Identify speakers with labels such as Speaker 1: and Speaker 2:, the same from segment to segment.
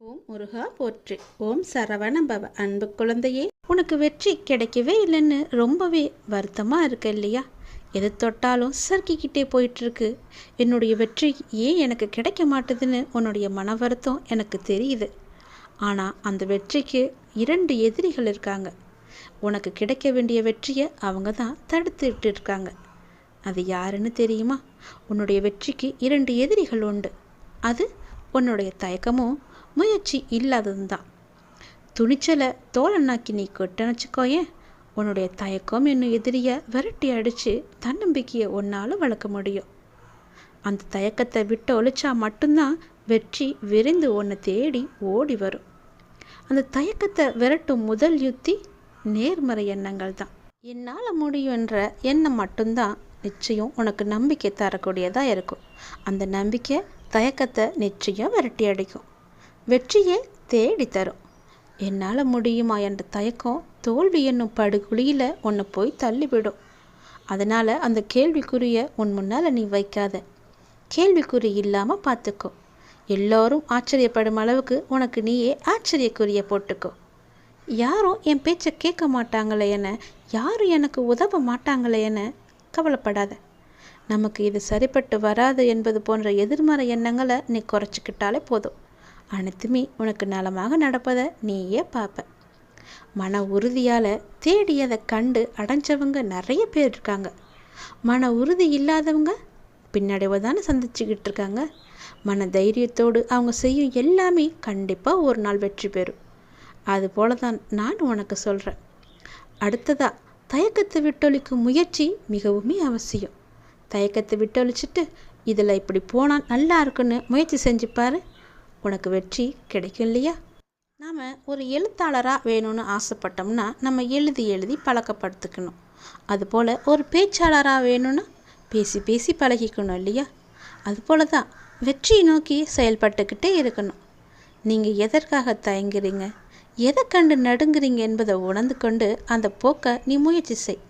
Speaker 1: ஓம் முருகா போற்று. ஓம் சரவண பவ அன்பு குழந்தையே உனக்கு வெற்றி கிடைக்கவே இல்லைன்னு ரொம்பவே வருத்தமாக இருக்கு இல்லையா? எது தொட்டாலும் சறுக்கிக்கிட்டே போயிட்டுருக்கு. என்னுடைய வெற்றி ஏன் எனக்கு கிடைக்க மாட்டுதுன்னு உன்னுடைய மன வருத்தம் எனக்கு தெரியுது. ஆனால் அந்த வெற்றிக்கு இரண்டு எதிரிகள் இருக்காங்க. உனக்கு கிடைக்க வேண்டிய வெற்றியை அவங்க தான் தடுத்துட்டு இருக்காங்க. அது யாருன்னு தெரியுமா? உன்னுடைய வெற்றிக்கு இரண்டு எதிரிகள் உண்டு. அது உன்னுடைய தயக்கமும் முயற்சி இல்லாததும் தான் துணிச்சலை தோழனாக்கி நீ கொட்டணிச்சுக்கோயேன் உன்னுடைய தயக்கம் என்னும் எதிரியை விரட்டி அடித்து தன்னம்பிக்கையை ஒன்னால் வளர்க்க முடியும். அந்த தயக்கத்தை விட்டு ஒழிச்சா மட்டும்தான் வெற்றி விரைந்து உன்னை தேடி ஓடி வரும். அந்த தயக்கத்தை விரட்டும் முதல் யுத்தி நேர்மறை எண்ணங்கள் தான் என்னால் முடியுன்ற எண்ணம் மட்டும்தான் நிச்சயம் உனக்கு நம்பிக்கை தரக்கூடியதாக இருக்கும். அந்த நம்பிக்கை தயக்கத்தை நிச்சயம் விரட்டி அடிக்கும். வெற்றியை தேடித்தரும் என்னால் முடியுமா என்ற தயக்கம் தோல்வி என்னும் படுகுழியில் உன்னை போய் தள்ளிவிடும். அதனால் அந்த கேள்விக்குறியை உன் முன்னால் நீ வைக்காத. கேள்விக்குறி இல்லாமல் பார்த்துக்கோ எல்லோரும் ஆச்சரியப்படும் அளவுக்கு உனக்கு நீயே ஆச்சரியக்குரிய போட்டுக்கோ. யாரும் என் பேச்சை கேட்க மாட்டாங்களே என யாரும் எனக்கு உதவ மாட்டாங்களே என கவலைப்படாத. நமக்கு இது சரிப்பட்டு வராது என்பது போன்ற எதிர்மறை எண்ணங்களை நீ குறைச்சிக்கிட்டாலே போதும். அனைத்துமே உனக்கு நலமாக நடப்பதை நீயே பார்ப்ப மன உறுதியால் தேடியதை கண்டு அடைஞ்சவங்க நிறைய பேர் இருக்காங்க. மன உறுதி இல்லாதவங்க பின்னடைவை தானே சந்திச்சுக்கிட்டு இருக்காங்க. மன தைரியத்தோடு அவங்க செய்யும் எல்லாமே கண்டிப்பாக ஒரு நாள் வெற்றி பெறும். அதுபோல தான் நான் உனக்கு சொல்கிறேன் அடுத்ததாக தயக்கத்தை விட்டொழிக்கும் முயற்சி மிகவுமே அவசியம். தயக்கத்தை விட்டொழிச்சிட்டு இதில் இப்படி போனால் நல்லா இருக்குன்னு முயற்சி செஞ்சுப்பார் உனக்கு வெற்றி கிடைக்கும் இல்லையா நாம் ஒரு எழுத்தாளராக வேணும்னு ஆசைப்பட்டோம்னா நம்ம எழுதி எழுதி பழக்கப்படுத்திக்கணும். அதுபோல் ஒரு பேச்சாளராக வேணும்னா பேசி பேசி பழகிக்கணும் இல்லையா? அதுபோல தான் வெற்றியை நோக்கி செயல்பட்டுக்கிட்டே இருக்கணும். நீங்கள் எதற்காக தயங்குறீங்க? எதை கண்டு நடுங்குறீங்க என்பதை உணர்ந்து கொண்டு அந்த போக்கை நீ முயற்சி செய்.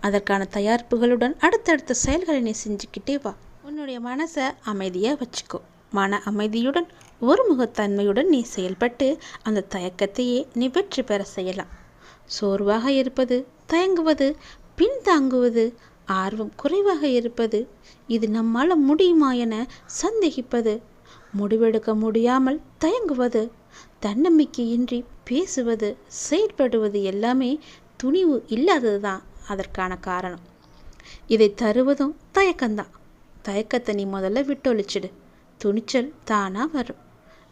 Speaker 1: அதற்கான தயாரிப்புகளுடன் அடுத்தடுத்த செயல்களை நீ செஞ்சுக்கிட்டே வா. உன்னுடைய மனசை அமைதியாக வச்சுக்கோ. மன அமைதியுடன் ஒருமுகத்தன்மையுடன் நீ செயல்பட்டு அந்த தயக்கத்தையே நீ வெற்றி பெற செய்யலாம். சோர்வாக இருப்பது தயங்குவது பின்தாங்குவது ஆர்வம் குறைவாக இருப்பது இது நம்மால் முடியுமா என சந்தேகிப்பது முடிவெடுக்க முடியாமல் தயங்குவது தன்னம்பிக்கையின்றி பேசுவது செயற்படுவது எல்லாமே துணிவு இல்லாதது தான் அதற்கான காரணம். இதை தருவதும் தயக்கம்தான். தயக்கத்தை நீ முதல்ல விட்டொழிச்சிடு. துணிச்சல் தானாக வரும்.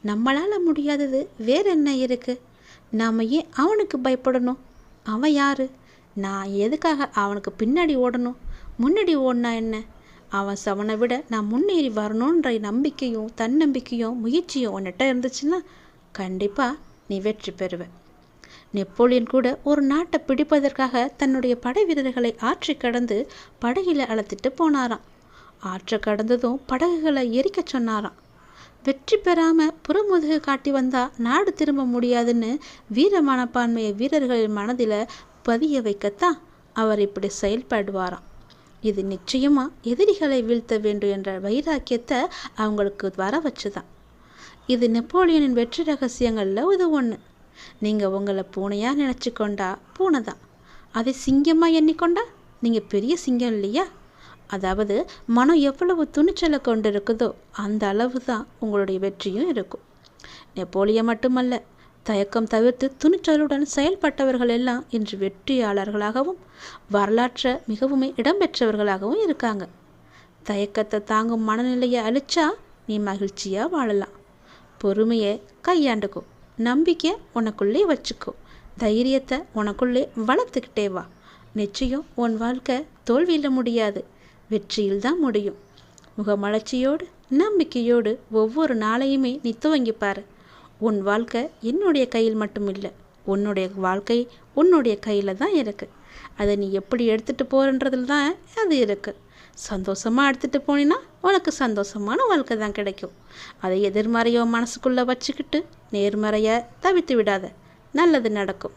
Speaker 1: நம்மளால் முடியாதது வேற என்ன இருக்குது நாம் ஏன் அவனுக்கு பயப்படணும்? அவன் யார்? நான் எதுக்காக அவனுக்கு பின்னாடி ஓடணும்? முன்னாடி ஓடினா என்ன? அவன் சவனை விட நான் முன்னேறி வரணுன்ற நம்பிக்கையும் தன்னம்பிக்கையும் முயற்சியும் உன்னிட்ட இருந்துச்சுன்னா கண்டிப்பாக நீ வெற்றி பெறுவ. நெப்போலியன் கூட ஒரு நாட்டை பிடிப்பதற்காக தன்னுடைய படை வீரர்களை ஆற்றி கடந்து படகில அழைத்துட்டு போனாராம். ஆற்றை கடந்ததும் படகுகளை எரிக்க சொன்னாராம். வெற்றி பெறாம புறமுதுகு காட்டி வந்தா நாடு திரும்ப முடியாதுன்னு வீர மனப்பான்மையை வீரர்களின் மனதில் பதிய வைக்கத்தான் அவர் இப்படி செயல்படுவாராம். இது நிச்சயமா எதிரிகளை வீழ்த்த வேண்டும் என்ற வைராக்கியத்தை அவங்களுக்கு வர வச்சுதான். இது நெப்போலியனின் வெற்றி ரகசியங்களில் இது ஒன்று நீங்கள் உங்களை பூனையாக நினச்சி கொண்டா பூனை தான் அதை சிங்கமாக எண்ணிக்கொண்டா? நீங்கள் பெரிய சிங்கம் இல்லையா? அதாவது மனம் எவ்வளவு துணிச்சலை கொண்டு இருக்குதோ அந்த அளவு தான் உங்களுடைய வெற்றியும் இருக்கும். நெப்போலியன் மட்டுமல்ல தயக்கம் தவிர்த்து துணிச்சலுடன் செயல்பட்டவர்கள் எல்லாம் இன்று வெற்றியாளர்களாகவும் வரலாற்றை மிகவும் இடம்பெற்றவர்களாகவும் இருக்காங்க. தயக்கத்தை தாங்கும் மனநிலையை அழிச்சா நீ மகிழ்ச்சியாக வாழலாம். பொறுமையை கையாண்டுக்கோ நம்பிக்கை உனக்குள்ளே வச்சுக்கோ தைரியத்தை உனக்குள்ளே வளர்த்துக்கிட்டே வா. நிச்சயம் உன் வாழ்க்கை தோல்வியில் முடியாது. வெற்றியில் தான் முடியும். முகமலர்ச்சியோடு நம்பிக்கையோடு ஒவ்வொரு நாளையுமே நீ துவங்கிப்பார் உன் வாழ்க்கை என்னுடைய கையில் மட்டும் இல்லை உன்னுடைய வாழ்க்கை உன்னுடைய கையில் தான் இருக்குது அதை நீ எப்படி எடுத்துகிட்டு போகிறன்றதுல தான் அது இருக்குது சந்தோஷமாக எடுத்துகிட்டு போனீன்னா உனக்கு சந்தோஷமான வாழ்க்கை தான் கிடைக்கும். அதை எதிர்மறையோ மனசுக்குள்ளே வச்சுக்கிட்டு நேர்மறையை தவித்து விடாத. நல்லது நடக்கும்.